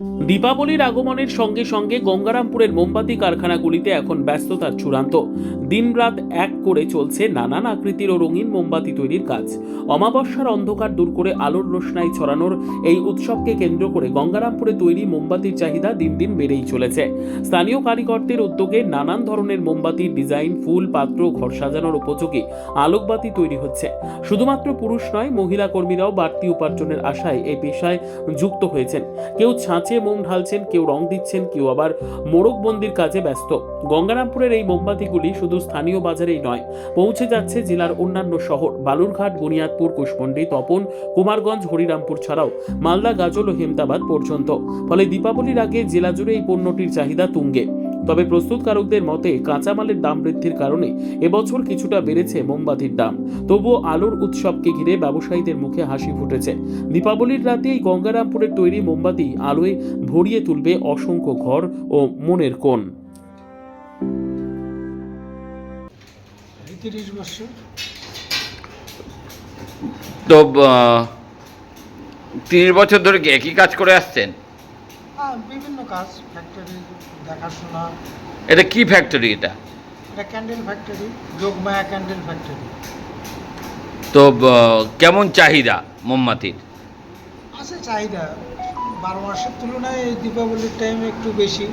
Mm. দীপাবলির আগমনের সঙ্গে সঙ্গে গঙ্গারামপুরের মোমবাতি কারখানাগুলিতে এখন ব্যস্ততার চূড়ান্ত। দিনরাত এক করে চলছে নানান আকৃতির ও রঙিন মোমবাতি তৈরির কাজ। অমাবস্যার অন্ধকার দূর করে আলোর রোশনাই ছড়ানোর এই উৎসবকে কেন্দ্র করে গঙ্গারামপুরে তৈরি মোমবাতির চাহিদা দিন দিন বেড়েই চলেছে। স্থানীয় কারিগরদের উদ্যোগে নানান ধরনের মোমবাতির ডিজাইন, ফুল, পাত্র, ঘর সাজানোর উপযোগী আলোকবাতি তৈরি হচ্ছে। শুধুমাত্র পুরুষ নয়, মহিলা কর্মীরাও বাড়তি উপার্জনের আশায় এই পেশায় যুক্ত হয়েছেন। কেউ ছাঁচে মোম ঢালছেন, কেউ রং দিচ্ছেন, কেউ আবার মোরগবন্দির কাজে ব্যস্ত। গঙ্গারামপুরের এই মোমবাতিগুলি শুধু স্থানীয় বাজারেই নয়, পৌঁছে যাচ্ছে জেলার অন্যান্য শহর, বালুরঘাট, বুনিয়াদপুর কুশমন্ডি তপন, কুমারগঞ্জ, হরিরামপুর ছাড়াও মালদা, গাজল ও হেমদাবাদ পর্যন্ত। ফলে দীপাবলির আগে জেলা জুড়ে এই পণ্যটির চাহিদা তুঙ্গে। তবে প্রস্তুতকারকদের মতে কাঁচামালের দাম বৃদ্ধির কারণে এবছর কিছুটা বেড়েছে মোমবাতির দাম। তবুও আলোর উৎসবকে ঘিরে ব্যবসায়ীদের মুখে হাসি ফুটেছে। দীপাবলির রাতে এই গঙ্গারামপুরের তৈরি মোমবাতি আলোয় ভরিয়ে তুলবে অসংখ্য ঘর ও মনের কোণ। তো তিরিশ বছর ধরে কি একই কাজ করে আসছেন? হ্যাঁ বিভিন্ন কাজ। দেখাশোনা। এটা কি ফ্যাক্টরি এটা? এটা candle factory Jogmaya candle factory তো কেমন চাহিদা মোমবাতির? আছে চাহিদা বারো মাসের তুলনায় এই দীপাবলির টাইমে একটু বেশি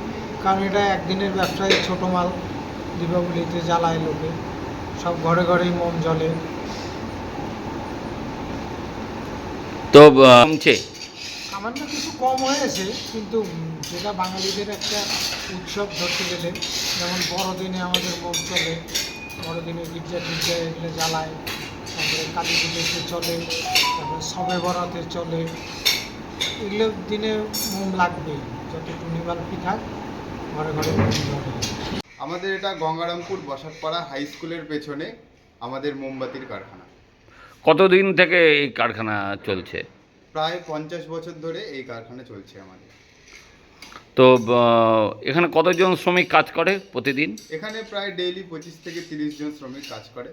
কারণ এটা একদিনের ব্যবসায় ছোটো মাল দীপাবলিতে জ্বালায় লোকে সব ঘরে ঘরেই মোম জ্বলে। তো কমছে সামান্য কিছু কম হয়েছে কিন্তু যেটা বাঙালিদের একটা উৎসব ধরতে গেলে যেমন বড়দিনে আমাদের মোম চলে বড়দিনে গির্জা টির্জা এগুলো জ্বালায় তারপরে কালী পুজোতে চলে তারপরে সবে বরাতে চলে এগুলো দিনে মোম লাগবে যত টুনিবাল পিঠা ঘরে ঘরে আমাদের এটা গঙ্গারামপুর বসাকপাড়া হাই স্কুলের পেছনে আমাদের মোমবাতির কারখানা। কতদিন থেকে এই কারখানা চলছে? প্রায় পঞ্চাশ বছর ধরে এই কারখানা চলছে আমাদের। তো এখানে কতজন শ্রমিক কাজ করে প্রতিদিন? এখানে প্রায় ডেইলি পঁচিশ থেকে তিরিশ জন শ্রমিক কাজ করে।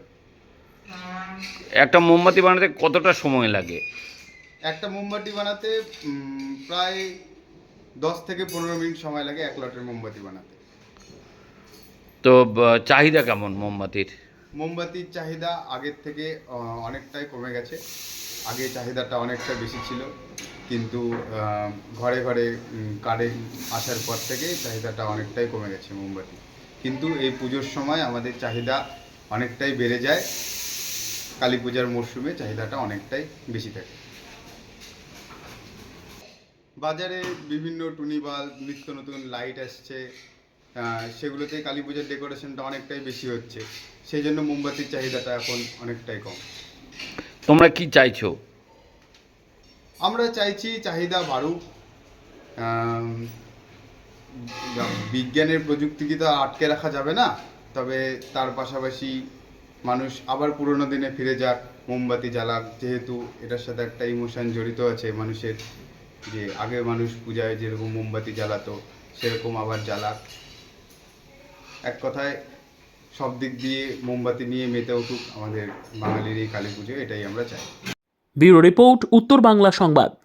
একটা মোমবাতি বানাতে কতটা সময় লাগে? একটা মোমবাতি বানাতে প্রায় দশ থেকে পনেরো মিনিট সময় লাগে এক লটের মোমবাতি বানাতে। তো চাহিদা কেমন মোমবাতির? মোমবাতির চাহিদা আগের থেকে অনেকটাই কমে গেছে। আগে চাহিদাটা অনেকটা বেশি ছিল। কিন্তু ঘরে ঘরে কারেন্ট আসার পর থেকে চাহিদাটা অনেকটাই কমে গেছে মোমবাতি। কিন্তু এই পুজোর সময় আমাদের চাহিদা অনেকটাই বেড়ে যায়। কালী পূজার মরশুমে চাহিদাটা অনেকটাই বেশি থাকে। বাজারে বিভিন্ন টুনিবাল নিত্য নতুন লাইট আসছে সেগুলোতে কালী পূজার ডেকোরেশনটা অনেকটাই বেশি হচ্ছে। সেই জন্য মোমবাতির চাহিদাটা এখন অনেকটাই কম। তোমরা কি চাইছো? আমরা চাইছি চাহিদা বাড়ুক। বিজ্ঞানের প্রযুক্তিকে তো আটকে রাখা যাবে না? তবে তার পাশাপাশি মানুষ আবার পুরোনো দিনে ফিরে যাক, মোমবাতি জ্বালাক। যেহেতু এটার সাথে একটা ইমোশন জড়িত আছে মানুষের, যে আগে মানুষ পূজায় যেরকম মোমবাতি জ্বালাতো, সেরকম আবার জ্বালাক। এক কথায় সব দিক দিয়ে মোমবাতি নিয়ে মেতে উঠুক আমাদের বাঙালির এই কালী পুজো, এটাই আমরা চাই। ব্যুরো রিপোর্ট, উত্তর বাংলা সংবাদ।